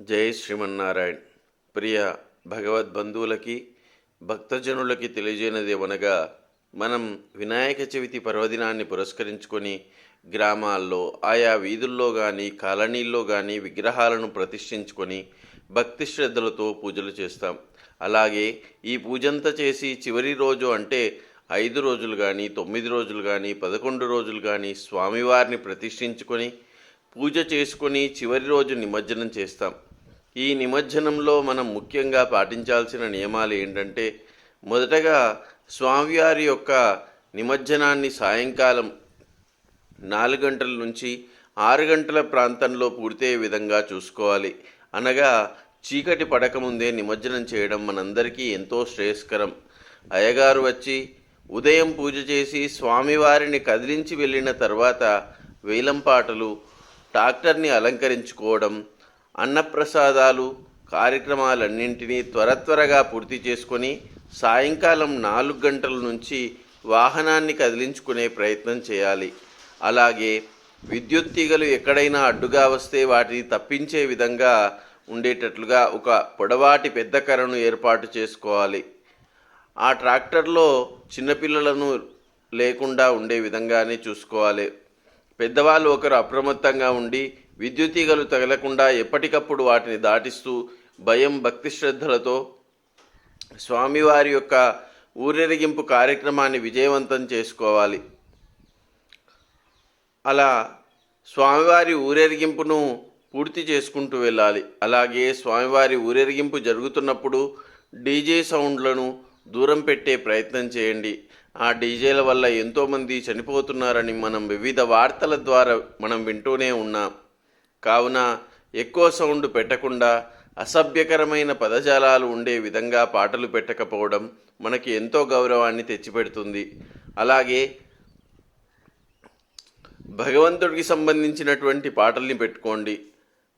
జై శ్రీమన్నారాయణ్. ప్రియ భగవద్బంధువులకి భక్తజనులకి తెలియజేయనది ఏమనగా మనం వినాయక చవితి పర్వదినాన్ని పురస్కరించుకొని గ్రామాల్లో ఆయా వీధుల్లో కానీ కాలనీల్లో కానీ విగ్రహాలను ప్రతిష్ఠించుకొని భక్తి శ్రద్ధలతో పూజలు చేస్తాం. అలాగే ఈ పూజంతా చేసి చివరి రోజు అంటే ఐదు రోజులు కానీ తొమ్మిది రోజులు కానీ పదకొండు రోజులు కానీ స్వామివారిని ప్రతిష్ఠించుకొని పూజ చేసుకొని చివరి రోజు నిమజ్జనం చేస్తాం. ఈ నిమజ్జనంలో మనం ముఖ్యంగా పాటించాల్సిన నియమాలు ఏంటంటే మొదటగా స్వామివారి యొక్క నిమజ్జనాన్ని సాయంకాలం నాలుగు గంటల నుంచి ఆరు గంటల ప్రాంతంలో పూర్తయ్యే విధంగా చూసుకోవాలి. అనగా చీకటి పడకముందే నిమజ్జనం చేయడం మనందరికీ ఎంతో శ్రేయస్కరం. అయ్యగారు వచ్చి ఉదయం పూజ చేసి స్వామివారిని కదిలించి వెళ్ళిన తర్వాత వేలంపాటలు ట్రాక్టర్ని అలంకరించుకోవడం అన్నప్రసాదాలు కార్యక్రమాలన్నింటినీ త్వర త్వరగా పూర్తి చేసుకొని సాయంకాలం నాలుగు గంటల నుంచి వాహనాన్ని కదిలించుకునే ప్రయత్నం చేయాలి. అలాగే విద్యుత్ తీగలు ఎక్కడైనా అడ్డుగా వస్తే వాటిని తప్పించే విధంగా ఉండేటట్లుగా ఒక పొడవాటి పెద్ద కర్రను ఏర్పాటు చేసుకోవాలి. ఆ ట్రాక్టర్లో చిన్నపిల్లలను లేకుండా ఉండే విధంగానే చూసుకోవాలి. పెద్దవాళ్ళు ఒకరు అప్రమత్తంగా ఉండి విద్యుత్ తీగలు తగలకుండా ఎప్పటికప్పుడు వాటిని దాటిస్తూ భయం భక్తి శ్రద్ధలతో స్వామివారి యొక్క ఊరేగింపు కార్యక్రమాన్ని విజయవంతం చేసుకోవాలి. అలా స్వామివారి ఊరేగింపును పూర్తి చేసుకుంటూ వెళ్ళాలి. అలాగే స్వామివారి ఊరేగింపు జరుగుతున్నప్పుడు డీజే సౌండ్లను దూరం పెట్టే ప్రయత్నం చేయండి. ఆ డీజేల వల్ల ఎంతోమంది చనిపోతున్నారని మనం వివిధ వార్తల ద్వారా మనం వింటూనే ఉన్నాం. కావున ఎక్కువ సౌండ్ పెట్టకుండా అసభ్యకరమైన పదజాలాలు ఉండే విధంగా పాటలు పెట్టకపోవడం మనకి ఎంతో గౌరవాన్ని తెచ్చిపెడుతుంది. అలాగే భగవంతుడికి సంబంధించినటువంటి పాటల్ని పెట్టుకోండి.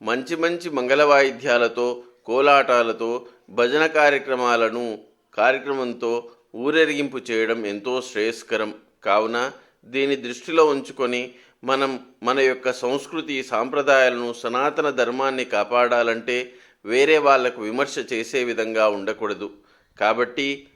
మంచి మంచి మంగళ వాయిద్యాలతో కోలాటాలతో భజన కార్యక్రమాలను కార్యక్రమంతో ఊరేగింపు చేయడం ఎంతో శ్రేయస్కరం. కావున దీని దృష్టిలో ఉంచుకొని మనం మన యొక్క సంస్కృతి సాంప్రదాయాలను సనాతన ధర్మాన్ని కాపాడాలంటే వేరే వాళ్ళకు విమర్శ చేసే విధంగా ఉండకూడదు. కాబట్టి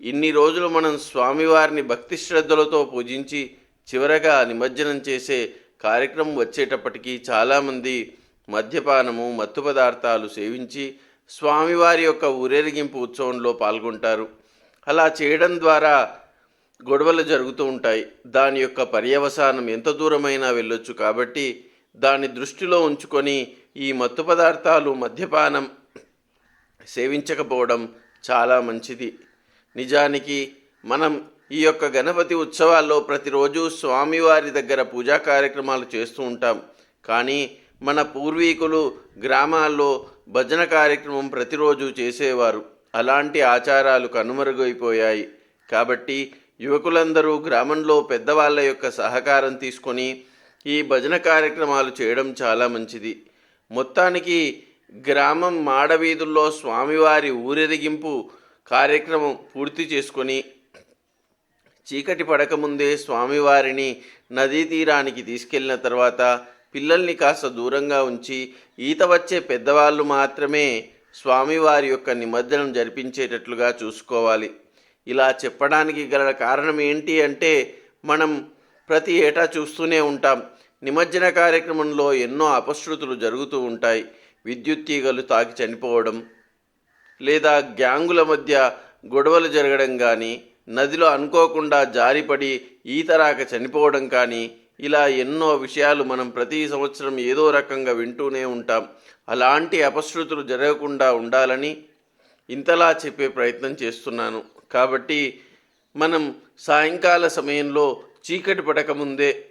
ఇన్ని రోజులు మనం స్వామివారిని భక్తి శ్రద్ధలతో పూజించి చివరగా నిమజ్జనం చేసే కార్యక్రమం వచ్చేటప్పటికీ చాలామంది మద్యపానము మత్తు పదార్థాలు సేవించి స్వామివారి యొక్క ఊరేగింపు ఉత్సవంలో పాల్గొంటారు. అలా చేయడం ద్వారా గొడవలు జరుగుతూ ఉంటాయి. దాని యొక్క పర్యవసానం ఎంత దూరమైనా వెళ్ళొచ్చు కాబట్టి దాన్ని దృష్టిలో ఉంచుకొని ఈ మత్తు పదార్థాలు మద్యపానం సేవించకపోవడం చాలా మంచిది. నిజానికి మనం ఈ యొక్క గణపతి ఉత్సవాల్లో ప్రతిరోజు స్వామివారి దగ్గర పూజా కార్యక్రమాలు చేస్తూ ఉంటాం. కానీ మన పూర్వీకులు గ్రామాల్లో భజన కార్యక్రమం ప్రతిరోజు చేసేవారు. అలాంటి ఆచారాలు కనుమరుగైపోయాయి. కాబట్టి యువకులందరూ గ్రామంలో పెద్దవాళ్ళ యొక్క సహకారం తీసుకొని ఈ భజన కార్యక్రమాలు చేయడం చాలా మంచిది. మొత్తానికి గ్రామం మాడవీధుల్లో స్వామివారి ఊరేగింపు కార్యక్రమం పూర్తి చేసుకొని చీకటి పడకముందే స్వామివారిని నదీ తీరానికి తీసుకెళ్ళిన తర్వాత పిల్లల్ని కాస్త దూరంగా ఉంచి ఈత వచ్చే పెద్దవాళ్ళు మాత్రమే స్వామివారి యొక్క నిమజ్జనం జరిపించేటట్లుగా చూసుకోవాలి. ఇలా చెప్పడానికి గల కారణం ఏంటి అంటే మనం ప్రతి ఏటా చూస్తూనే ఉంటాం. నిమజ్జన కార్యక్రమంలో ఎన్నో అపశృతులు జరుగుతూ ఉంటాయి. విద్యుత్ తీగలు తాకి చనిపోవడం లేదా గ్యాంగుల మధ్య గొడవలు జరగడం కానీ నదిలో అనుకోకుండా జారిపడి ఈతరాక చనిపోవడం కానీ ఇలా ఎన్నో విషయాలు మనం ప్రతి సంవత్సరం ఏదో రకంగా వింటూనే ఉంటాం. అలాంటి అపశృతులు జరగకుండా ఉండాలని ఇంతలా చెప్పే ప్రయత్నం చేస్తున్నాను. కాబట్టి మనం సాయంకాల సమయంలో చీకటి పడకముందే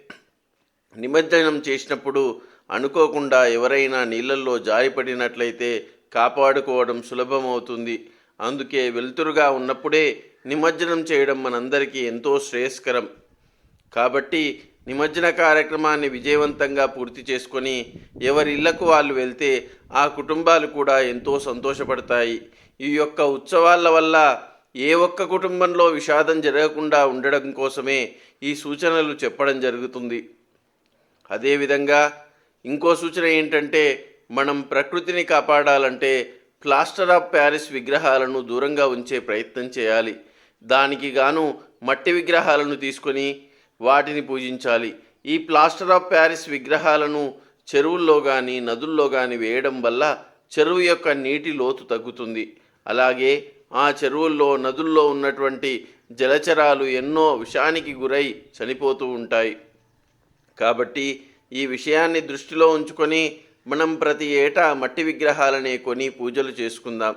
నిమజ్జనం చేసినప్పుడు అనుకోకుండా ఎవరైనా నీళ్ళల్లో జారిపడినట్లయితే కాపాడుకోవడం సులభమవుతుంది. అందుకే వెలుతురుగా ఉన్నప్పుడే నిమజ్జనం చేయడం మనందరికీ ఎంతో శ్రేయస్కరం. కాబట్టి నిమజ్జన కార్యక్రమాన్ని విజయవంతంగా పూర్తి చేసుకొని ఎవరి ఇళ్ళకు వాళ్ళు వెళ్తే ఆ కుటుంబాలు కూడా ఎంతో సంతోషపడతాయి. ఈ యొక్క ఉత్సవాల వల్ల ఏ ఒక్క కుటుంబంలో విషాదం జరగకుండా ఉండడం కోసమే ఈ సూచనలు చెప్పడం జరుగుతుంది. అదేవిధంగా ఇంకో సూచన ఏంటంటే మనం ప్రకృతిని కాపాడాలంటే ప్లాస్టర్ ఆఫ్ ప్యారిస్ విగ్రహాలను దూరంగా ఉంచే ప్రయత్నం చేయాలి. దానికి గాను మట్టి విగ్రహాలను తీసుకొని వాటిని పూజించాలి. ఈ ప్లాస్టర్ ఆఫ్ ప్యారిస్ విగ్రహాలను చెరువుల్లో కానీ నదుల్లో కానీ వేయడం వల్ల చెరువు యొక్క నీటి లోతు తగ్గుతుంది. అలాగే ఆ చెరువుల్లో నదుల్లో ఉన్నటువంటి జలచరాలు ఎన్నో విషానికి గురై చనిపోతూ ఉంటాయి. కాబట్టి ఈ విషయాన్ని దృష్టిలో ఉంచుకొని మనం ప్రతి ఏటా మట్టి విగ్రహాలనే కొని పూజలు చేసుకుందాం.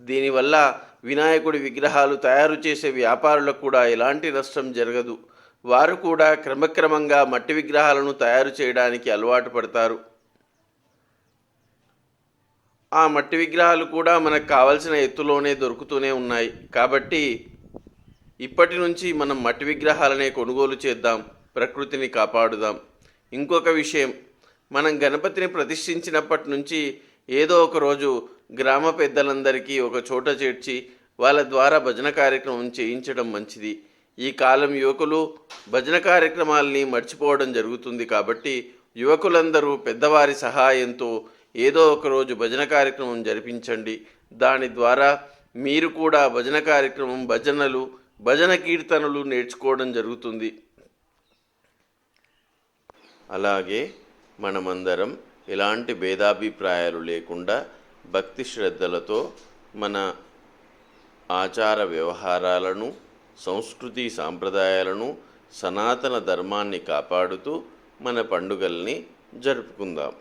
దీనివల్ల వినాయకుడి విగ్రహాలు తయారు చేసే వ్యాపారులకు కూడా ఎలాంటి నష్టం జరగదు. వారు కూడా క్రమక్రమంగా మట్టి విగ్రహాలను తయారు చేయడానికి అలవాటు పడతారు. ఆ మట్టి విగ్రహాలు కూడా మనకు కావలసిన ఎత్తులోనే దొరుకుతూనే ఉన్నాయి. కాబట్టి ఇప్పటి నుంచి మనం మట్టి విగ్రహాలనే కొనుగోలు చేద్దాం ప్రకృతిని కాపాడుదాం. ఇంకొక విషయం మనం గణపతిని ప్రతిష్ఠించినప్పటి నుంచి ఏదో ఒక రోజు గ్రామ పెద్దలందరికీ ఒక చోట చేర్చి వాళ్ళ ద్వారా భజన కార్యక్రమం చేయించడం మంచిది. ఈ కాలం యువకులు భజన కార్యక్రమాల్ని మర్చిపోవడం జరుగుతుంది కాబట్టి యువకులందరూ పెద్దవారి సహాయంతో ఏదో ఒక రోజు భజన కార్యక్రమం జరిపించండి. దాని ద్వారా మీరు కూడా భజన కార్యక్రమం భజనలు భజన కీర్తనలు నేర్చుకోవడం జరుగుతుంది. అలాగే మనమందరం ఎలాంటి భేదాభిప్రాయాలు లేకుండా భక్తి శ్రద్ధలతో మన ఆచార వ్యవహారాలను సంస్కృతి సాంప్రదాయాలను సనాతన ధర్మాన్ని కాపాడుతూ మన పండుగల్ని జరుపుకుందాం.